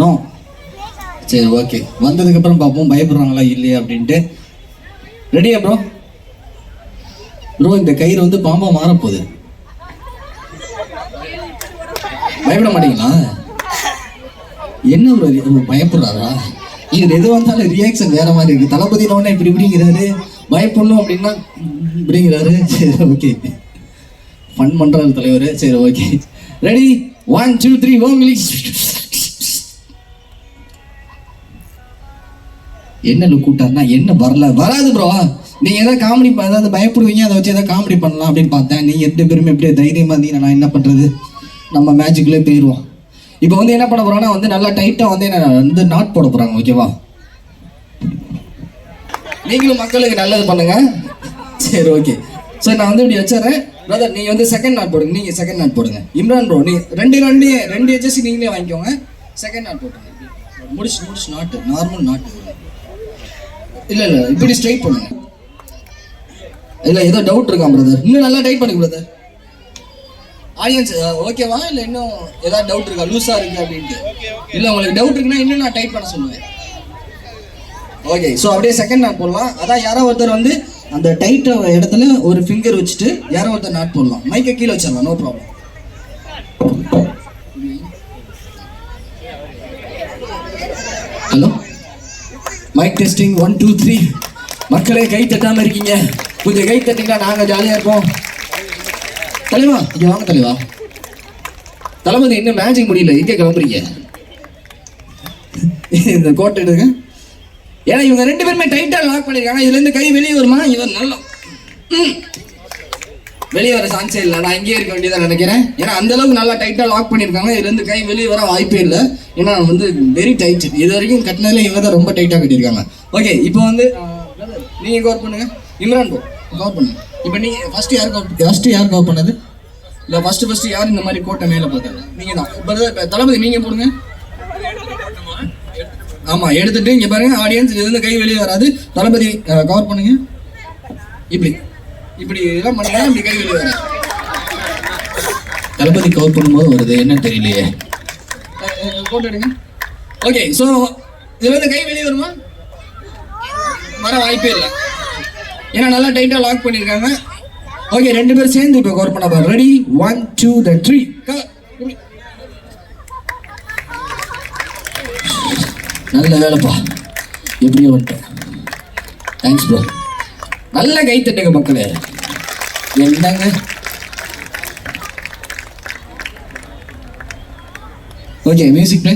No சரி. Okay வந்ததுக்கப்புறம் பார்ப்போம். பயப்படுறாங்களா இல்லையா அப்படின்ட்டு. ரெடியா ப்ரோ ப்ரோ இந்த கயிறு வந்து பாம்பா மாறப்போகுது. பயப்பட மாட்டீங்களா? என்ன ப்ரோ பயப்படுறாரா? இது எது வந்தாலும் ரியாக்ஷன் வேற மாதிரி இருக்கு. தளபதினோடனே இப்படி இப்படிங்கிறாரு பயப்படணும் அப்படின்னா இப்படிங்கிறாரு. சரி ஓகே ஃபன் பண்றாரு தலைவர். சரி okay ready one two three ஓங்கலி என்ன லுக் என்ன வரல? வராது ப்ரோ நீங்கள் ஏதாவது காமெடி ஏதாவது பயப்படுவீங்க அதை வச்சு ஏதாவது காமெடி பண்ணலாம் அப்படின்னு பார்த்தேன். நீங்கள் எட்டு பேருமே எப்படியே தைரியமாக இருந்தீங்கன்னா நான் என்ன பண்ணுறது நம்ம மேஜிக்லேயே போயிடுவோம் இப்போ வந்து என்ன பண்ண போகிறோன்னா வந்து நல்லா டைட்டாக வந்து என்ன வந்து நாட் போட போகிறாங்க ஓகேவா நீங்களும் மக்களுக்கு நல்லது பண்ணுங்க. சரி ஓகே ஸோ நான் வந்து இப்படி வச்சிடறேன். பிரதர் நீங்கள் வந்து செகண்ட் நாட் போடுங்க. நீங்கள் செகண்ட் நாட் போடுங்க. இம்ரான் ப்ரோ நீ ரெண்டு ரெண்டு ரெண்டு எஜஸ் நீங்களே வாங்கிக்கோங்க. செகண்ட் நாட் போட்டுங்க முடிச்சு முடிச்சு நாட்டு நார்மல் நாட்டு இல்லை இல்லை இப்படி ஸ்ட்ரைட் பண்ணுங்க இல்லை ஏதோ டவுட் இருக்கா பிரதர் இன்னும் நல்லா டைட் பண்ணுங்க பிரதர் ஆடியன்ஸ் ஓகேவா இல்லை இன்னும் ஏதாவது டவுட் இருக்கா? லூஸாக இருக்கு அப்படின்ட்டு? இல்லை உங்களுக்கு டவுட் இருக்குன்னா இன்னும் நான் டைட் பண்ண சொல்லுவேன். ஓகே ஸோ அப்படியே செகண்ட் நாட் போடலாம். அதான் யாரோ ஒருத்தர் வந்து அந்த டைட் இடத்துல ஒரு ஃபிங்கர் வச்சுட்டு யாரோ ஒருத்தர் நாட் போடலாம். மைக்கை கீழே வச்சிடலாம் no problem hello mike testing one two three மக்களே கை தட்டாமல் இருக்கீங்க. கொஞ்சம் கை தட்டிங்கன்னா நாங்கள் ஜாலியாக இருப்போம். தலைவா இங்கே வாங்க தலைவா. தளபதி இன்னும் மேஜிக் முடியல? இங்கே கிளம்புறீங்க? இந்த கோட்டை எடுங்க. ஏன்னா இவங்க ரெண்டு பேருமே டைட்டா லாக் பண்ணிருக்காங்க. இதுல இருந்து கை வெளியே வருமா? இவர் நல்லா. வெளியே வர சான்ஸே இல்லை. நான் இங்கேயே இருக்க வேண்டியதா நினைக்கிறேன். ஏன்னா அந்த அளவுக்கு நல்லா டைட்டா லாக் பண்ணிருக்காங்க. இதுல இருந்து கை வெளியே வர வாய்ப்பே இல்லை. ஏன்னா வந்து வெரி டைட் இது வரைக்கும் கட்டினதுல இவங்க தான் ரொம்ப டைட்டா கட்டியிருக்காங்க. ஓகே இப்போ வந்து அஹ், brother, நீங்க கவர் பண்ணுங்க. இம்ரான் போ கவர் பண்ணுங்க. இப்போ நீங்க ஃபர்ஸ்ட் யார் கவர் ஃபர்ஸ்ட் யார் கவர் பண்ணது? இல்லை ஃபர்ஸ்ட் ஃபர்ஸ்ட் யார் இந்த மாதிரி கோட்டை மேலே பார்த்தாங்க நீங்க தான் brother, தளபதி நீங்க போடுங்க. ஆமாம் எடுத்துட்டு இங்கே பாருங்க ஆடியன்ஸ் இதுலேருந்து கை வெளியே வராது. தளபதி கவர் பண்ணுங்க. இப்படி. இப்படி இதெல்லாம் பண்ணுங்க இப்படி கை வெளியே வராது. தளபதி கவர் பண்ணும்போது வருது என்ன தெரியலையே. போட்டு எடுங்க. ஓகே ஸோ இதுலேருந்து கை வெளியே வருமா? வர வாய்ப்பே இல்லை. ஏன்னா நல்லா டைட்டாக லாக் பண்ணியிருக்காங்க. ஓகே ரெண்டு பேரும் சேர்ந்து இப்போ கவர் பண்ண பாரு ரெடி ஒன் டூ த த்ரீ நல்ல வேலைப்பா எப்படியும் வந்துட்டோம் தேங்க்ஸ் ப்ரோ நல்ல கை தட்டுங்க மக்களே. என்னங்க? Okay music play